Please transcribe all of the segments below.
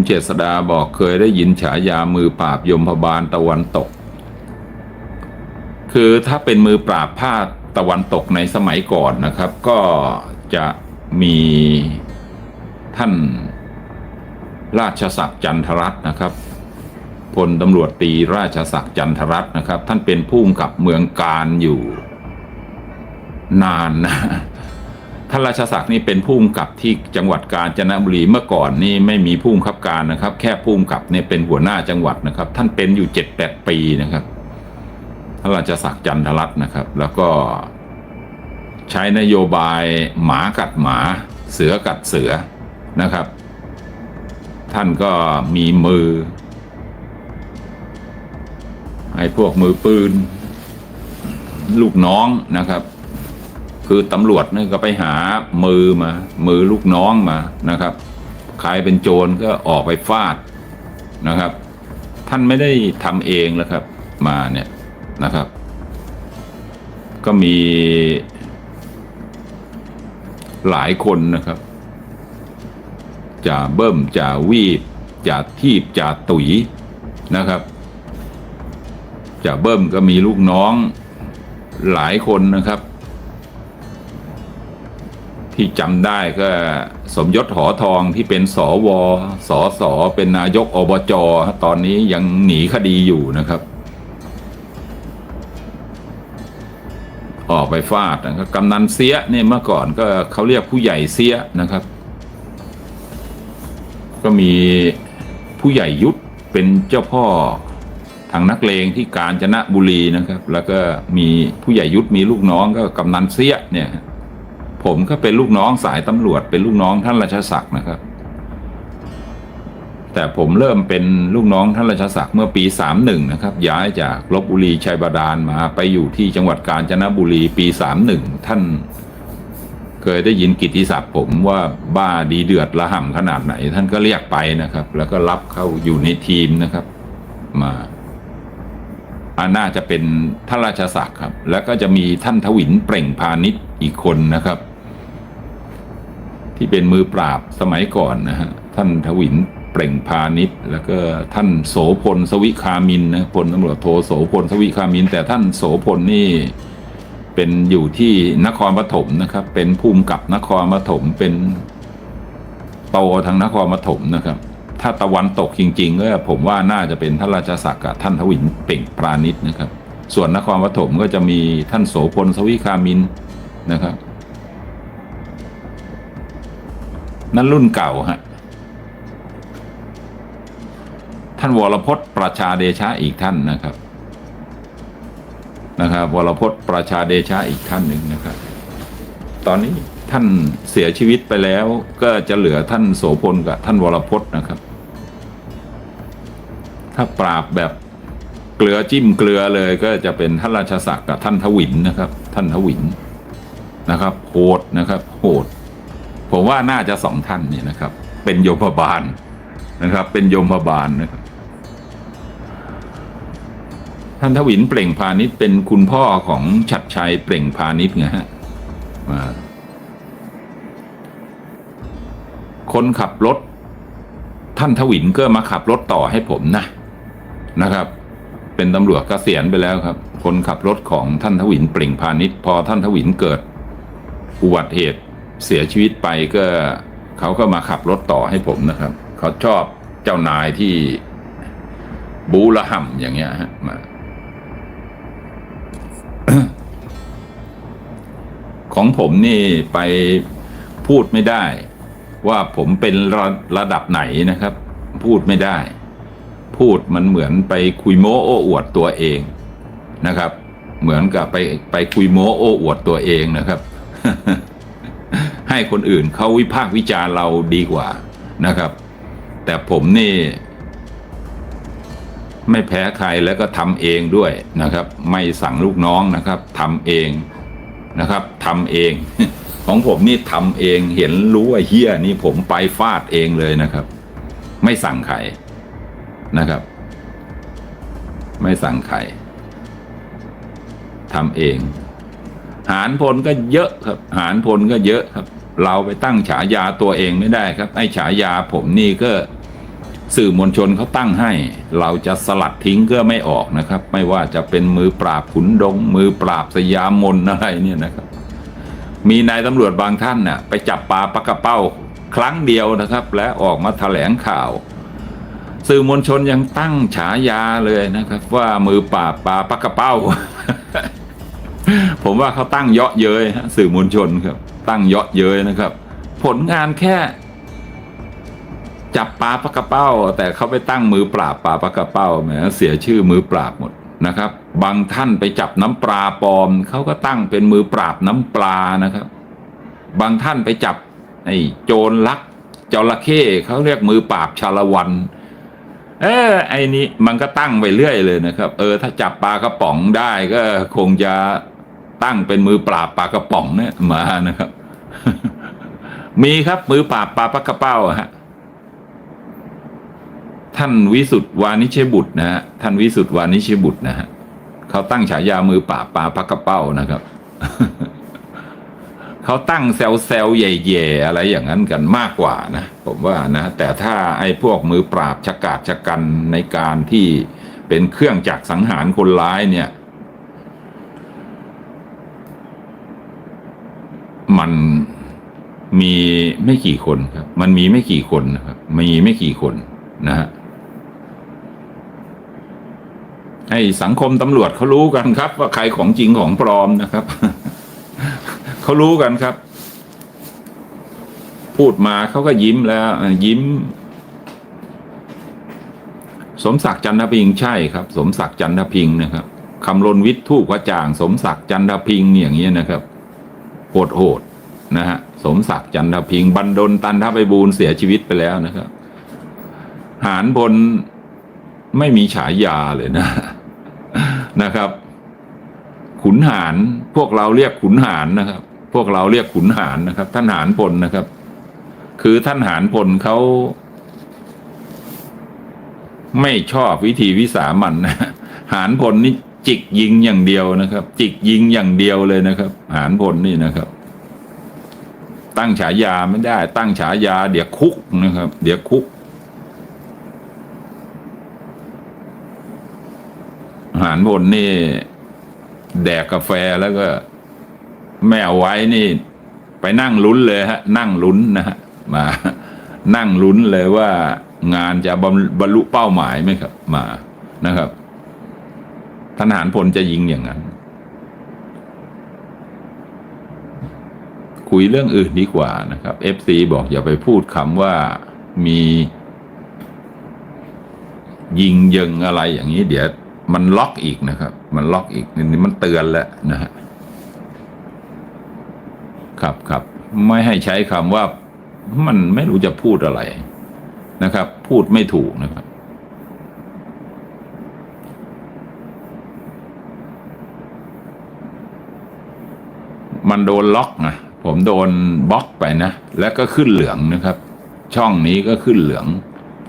คุณเจษดาบอกเคยได้ยินฉายามือปราบยมพบาลตะวันตก คือถ้าเป็นมือปราบภาตะวันตกในสมัยก่อนนะครับ ก็จะมีท่านราชศักดิ์จันทรัตน์นะครับพลตำรวจตีราชศักดิ์จันทรัตน์นะครับ ท่านเป็นผู้กับเมืองการอยู่ นานนะ ท่านราชศักดิ์นี่เป็นผู้กำกับที่จังหวัดกาญจนบุรีเมื่อก่อนนี่ไม่มีผู้กำกับการนะครับ แค่ผู้กำกับเนี่ยเป็นหัวหน้าจังหวัดนะครับ ท่านเป็นอยู่เจ็ดแปดปีนะครับท่านราชศักดิ์จันทรัตน์นะครับ แล้วก็ใช้นโยบายหมากัดหมาเสือกัดเสือนะครับ ท่านก็มีมือให้พวกมือปืน ลูกน้องนะครับ คือตำรวจนี่ก็ไปหามือมา มือลูกน้องมานะครับ ใครเป็นโจรก็ออกไปฟาดนะครับ ท่านไม่ได้ทำเองแล้วครับ มาเนี่ยนะครับ ก็มีหลายคนนะครับจ่าเบิ้มจ่าวีบจ่าทีบจ่าตุ๋ยนะครับจ่าเบิ้มก็มีลูกน้องหลายคนนะครับ ที่จำได้ก็สมยศหอทองที่เป็นสวสสเป็นนายกอบจตอนนี้ยังหนีคดีอยู่นะครับ ออกไปฟาดนะครับกำนันเสียเนี่ยเมื่อก่อนก็เขาเรียกผู้ใหญ่เสียนะครับ ก็มีผู้ใหญ่ยุทธเป็นเจ้าพ่อทางนักเลงที่กาญจนบุรีนะครับ แล้วก็มีผู้ใหญ่ยุทธมีลูกน้องก็กำนันเสียเนี่ย ผมก็เป็นลูกน้องสายตำรวจ เป็นลูกน้องท่านราชศักดิ์นะครับ แต่ผมเริ่มเป็นลูกน้องท่านราชศักดิ์เมื่อปี 31 นะครับ ย้ายจากลบบุรีชัยบาดาลมาไปอยู่ที่จังหวัดกาญจนบุรีปี 31 ท่านเคยได้ยินกิตติศัพท์ผมว่าบ้าดีเดือดระห่ำขนาดไหน ท่านก็เรียกไปนะครับ แล้วก็รับเข้าอยู่ในทีมนะครับ มาอาน่าจะเป็นท่านราชศักดิ์ครับ แล้วก็จะมีท่านทวินเปล่งพาณิชย์อีกคนนะครับ ที่เป็นมือปราบสมัยก่อนนะฮะท่านทวินเปล่งพาณิชย์แล้วก็ท่านโสพลสวิคามินนะพลตำรวจโทโสพลสวิคามิน แต่ท่านโสพลนี่เป็นอยู่ที่นครปฐมนะครับ เป็นภูมิกับนครปฐมเป็นโตทางนครปฐมนะครับ ถ้าตะวันตกจริงๆก็ผมว่าน่าจะเป็นท่านราชศักดิ์กับท่านทวินเป่งปราณิชย์นะครับ ส่วนนครปฐมก็จะมีท่านโสพลสวิคามินนะครับ นั่นรุ่นเก่าฮะท่านวรพจน์ประชาเดชะอีกท่านนะครับนะครับวรพจน์ประชาเดชะอีกท่านหนึ่งนะครับ ตอนนี้ท่านเสียชีวิตไปแล้วก็จะเหลือท่านโสพลกับท่านวรพจน์นะครับ ถ้าปราบแบบเกลือจิ้มเกลือเลยก็จะเป็นท่านราชศักดิ์กับท่านทวินนะครับ ท่านทวินนะครับ โหดนะครับ โหด ผมว่าน่าจะสองท่านนี่นะครับ เป็นโยมบาลนะครับ เป็นโยมบาลนะครับ ท่านทวินเปล่งพาณิชย์เป็นคุณพ่อของฉัดชัยเปล่งพาณิชย์ไงฮะคนขับรถ ท่านทวินก็มาขับรถต่อให้ผมนะนะครับ เป็นตำรวจเกษียณไปแล้วครับ คนขับรถของท่านทวินเปล่งพาณิชย์พอท่านทวินเกิดอุบัติเหตุ เสียชีวิตไปก็เขาก็มาขับรถต่อให้ผมนะครับ เขาชอบเจ้านายที่บูระห่ำอย่างเงี้ยฮะมาของผมนี่ไปพูดไม่ได้ ว่าผมเป็นระระดับไหนนะครับ พูดไม่ได้ พูดมันเหมือนไปคุยโม้โอ้อวดตัวเองนะครับ เหมือนกับไปไปคุยโม้โอ้อวดตัวเองนะครับ ให้คนอื่นเขาวิพากษ์วิจารณ์เราดีกว่านะครับ แต่ผมนี่ ไม่แพ้ใครแล้วก็ทำเองด้วยนะครับ ไม่สั่งลูกน้องนะครับทำเองนะครับทำเอง ของผมนี่ทำเองเห็นรู้ว่าเฮี้ยนี่ผมไปฟาดเองเลยนะครับ ไม่สั่งใครนะครับ ไม่สั่งใครทำเอง หารพลก็เยอะครับ หารพลก็เยอะครับ เราไปตั้งฉายาตัวเองไม่ได้ครับ ไอ้ฉายาผมนี่ก็สื่อมวลชนเขาตั้งให้ เราจะสลัดทิ้งก็ไม่ออกนะครับ ไม่ว่าจะเป็นมือปราบขุนดง มือปราบสยามมนอะไรเนี่ยนะครับ มีนายตำรวจบางท่านน่ะไปจับปลาปากกระเป้าครั้งเดียวนะครับ และออกมาแถลงข่าว สื่อมวลชนยังตั้งฉายาเลยนะครับ ว่ามือปราบปลาปากกระเป้า ผมว่าเขาตั้งเยาะเย้ยฮะสื่อมวลชนครับ ตั้งเยาะเย้ยนะครับ ผลงานแค่ จับปลาปากระเป้า แต่เขาไปตั้งมือปราบปลาปากกระเป้าแหมเสียชื่อมือปราบหมดนะครับ บางท่านไปจับน้ำปลาปลอมเขาก็ตั้งเป็นมือปราบน้ำปลานะครับ บางท่านไปจับไอ้โจรลักจระเข้เขาเรียกมือปราบชาละวันเออไอ้นี้มันก็ตั้งไปเรื่อยเลยนะครับ เออ ถ้าจับปลากระป๋องได้ก็คงจะ ตั้งเป็นมือปราบปลากระป๋องเนี่ยมานะครับ มีครับมือปราบปลาปากกระเป้าฮะท่านวิสุทธ์วานิชบุตรนะฮะท่านวิสุทธ์วานิชบุตรนะฮะเขาตั้งฉายามือปราบปลาปักกระเป้านะครับเขาตั้งแซวแซวๆแย่ๆอะไรอย่างนั้นกันมากกว่านะผมว่านะ แต่ถ้าไอ้พวกมือปราบชะกาจชะกันในการที่เป็นเครื่องจักรสังหารคนร้ายเนี่ย มันมีไม่กี่คนครับ มันมีไม่กี่คนนะครับ มีไม่กี่คนนะฮะให้สังคมตำรวจเขารู้กันครับ ว่าใครของจริงของปลอมนะครับ เขารู้กันครับ พูดมาเขาก็ยิ้มแล้ว ยิ้ม สมศักดิ์จันทพิงใช่ครับ สมศักดิ์จันทพิงนะครับคำลนวิทย์ทูกกระจ่าง สมศักดิ์จันทพิงค์อย่างเงี้ยนะครับโหดโหด นะฮะสมศักดิ์จันทพิงค์บันดลตันทไปบูลย์เสียชีวิตไปแล้วนะครับ หารพลไม่มีฉายาเลยนะนะครับ ขุนหารพวกเราเรียกขุนหารนะครับ พวกเราเรียกขุนหารนะครับ ท่านหารพลนะครับ คือท่านหารพลเขาไม่ชอบวิธีวิสามันนะหารพลนี่จิกยิงอย่างเดียวนะครับ จิกยิงอย่างเดียวเลยนะครับ หารพลนี่นะครับ ตั้งฉายาไม่ได้ ตั้งฉายา เดี๋ยวคุกนะครับ เดี๋ยวคุกอาหารพลนี่ แดกกาแฟแล้วก็แม่ไว้นี่ ไปนั่งลุ้นเลยฮะ นั่งลุ้นนะฮะมา นั่งลุ้นเลยว่างานจะบรรบรรลุเป้าหมายไหมครับ มานะครับทหารพลจะยิงอย่างนั้น คุยเรื่องอื่นดีกว่านะครับ FC บอกอย่าไปพูดคำว่ามียิงยิงอะไรอย่างนี้เดี๋ยวมันล็อกอีกนะครับ มันล็อกอีกนี่มันเตือนแล้วนะฮะครับครับไม่ให้ใช้คำว่ามันไม่รู้จะพูดอะไรนะครับ พูดไม่ถูกนะครับ มันโดนล็อกนะ ผมโดนบล็อกไปนะ แล้วก็ขึ้นเหลืองนะครับ ช่องนี้ก็ขึ้นเหลือง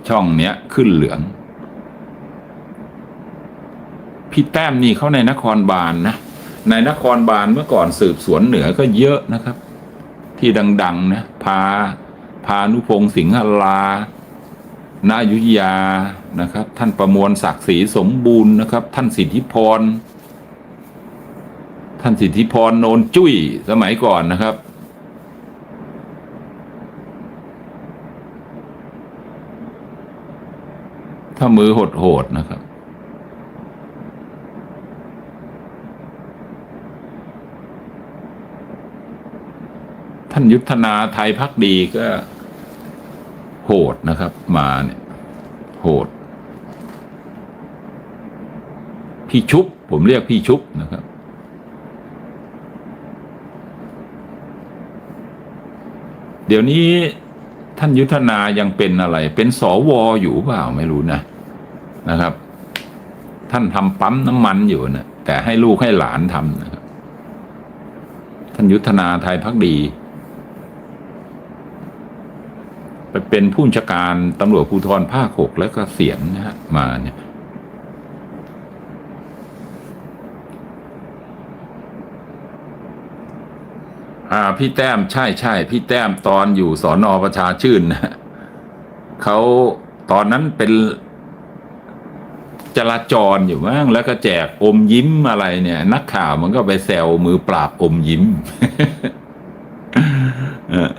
ช่องเนี้ยขึ้นเหลือง พี่แต้มนี่เขาในนครบาลนนะในนครบาลเมื่อก่อนสืบสวนเหนือก็เยอะนะครับ ที่ดัง ๆ นะ พา พานุพงศ์สิงหลานายุธยานะครับ ท่านประมวลศักดิ์ศรีสมบูรณ์นะครับ ท่านสิทธิพร ท่านสิทธิพรโนนจุ้ยสมัยก่อนนะครับ ถ้ามือโหดๆนะครับ ท่านยุทธนาไทยพักดีก็โหดนะครับ มาเนี่ยโหด พี่ชุบ ผมเรียกพี่ชุบนะครับ เดี๋ยวนี้ท่านยุทธนายังเป็นอะไร เป็นสอวออยู่เปล่าไม่รู้นะนะครับ ท่านทำปั๊มน้ำมันอยู่นะแต่ให้ลูกให้หลานทำนะครับท่านยุทธนาไทยพักดี ไปเป็นผู้บัญชการตำรวจภูธรภาคหกแล้วก็เสียนนะฮะมาเนี่ยาพี่แต้มใช่ใช่พี่แต้มตอนอยู่สอนอประชาชื่นนะเขาตอนนั้นเป็นจราจรอยู่มั้งแล้วก็แจกอมยิ้มอะไรเนี่ย นักข่าวมันก็ไปแซวมือปราบอมยิ้ม เออ